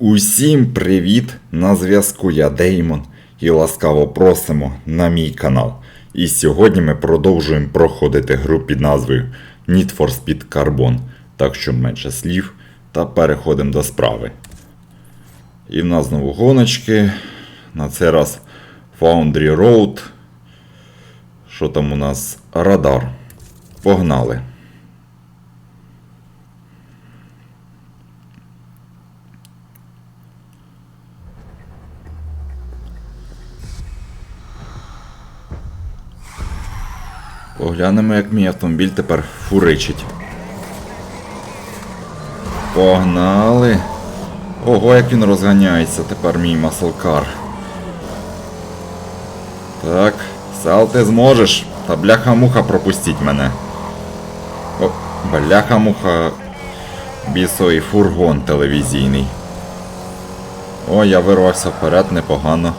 Усім привіт! На зв'язку я Деймон і ласкаво просимо на мій канал. І сьогодні ми продовжуємо проходити гру під назвою Need for Speed Carbon. Так що менше слів та переходимо до справи. І в нас знову гоночки. На цей раз Foundry Road. Що там у нас? Радар. Погнали. Поглянемо, як мій автомобіль тепер фуричить. Погнали. Ого, як він розганяється тепер мій маслкар. Так, Сал, ти зможеш. Та бляха-муха пропустіть мене. О, бляха-муха. Бісовий фургон телевізійний. О, я вирвався вперед, непогано.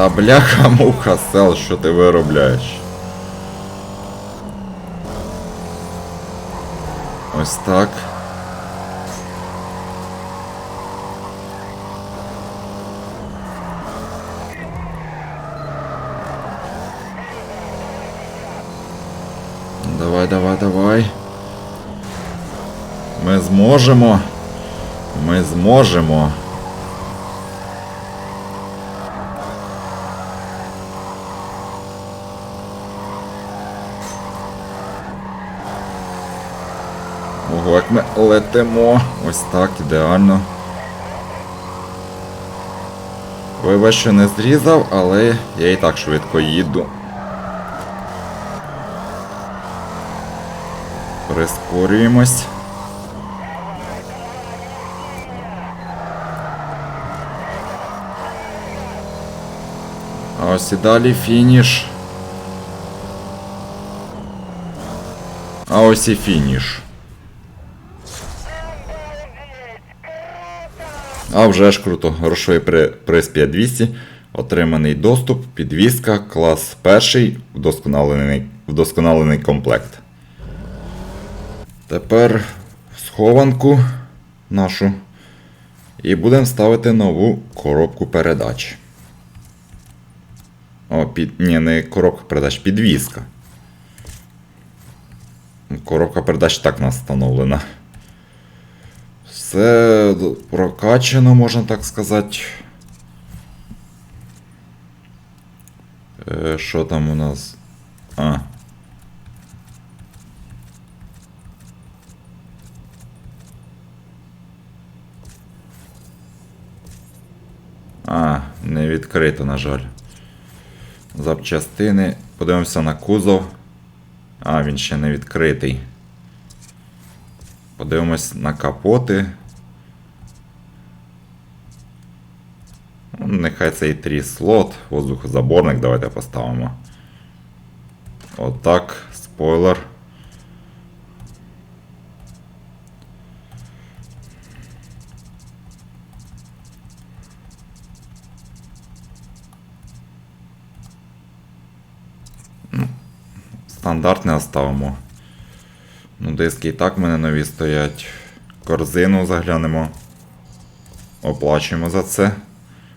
Та бляха-муха, сел, що ти виробляєш? Ось так. Давай, давай, давай. Ми зможемо. Ми зможемо. Ого, як ми летимо. Ось так, ідеально. Вибач, що не зрізав, але я і так швидко їду. Прискорюємось. А ось і далі фініш. А ось і фініш. А вже ж круто. Грошовий при- приз 5200. Отриманий доступ, підвізка, клас перший, вдосконалений, вдосконалений комплект. Тепер схованку нашу. І будемо ставити нову коробку передач. О, під... Ні, не коробка передач, підвізка. Коробка передач так у нас встановлена. Все прокачано, можна так сказати. Е, Що там у нас? А. А, не відкрито, на жаль. Запчастини. Подивимося на кузов. А, він ще не відкритий. Подивимось на капоти. Нехай це і тріс слот, воздухозаборник давайте поставимо. Отак, спойлер. Ну, Стандартне оставимо. Ну, диски і так в мене нові стоять. Корзину заглянемо. Оплачуємо за це.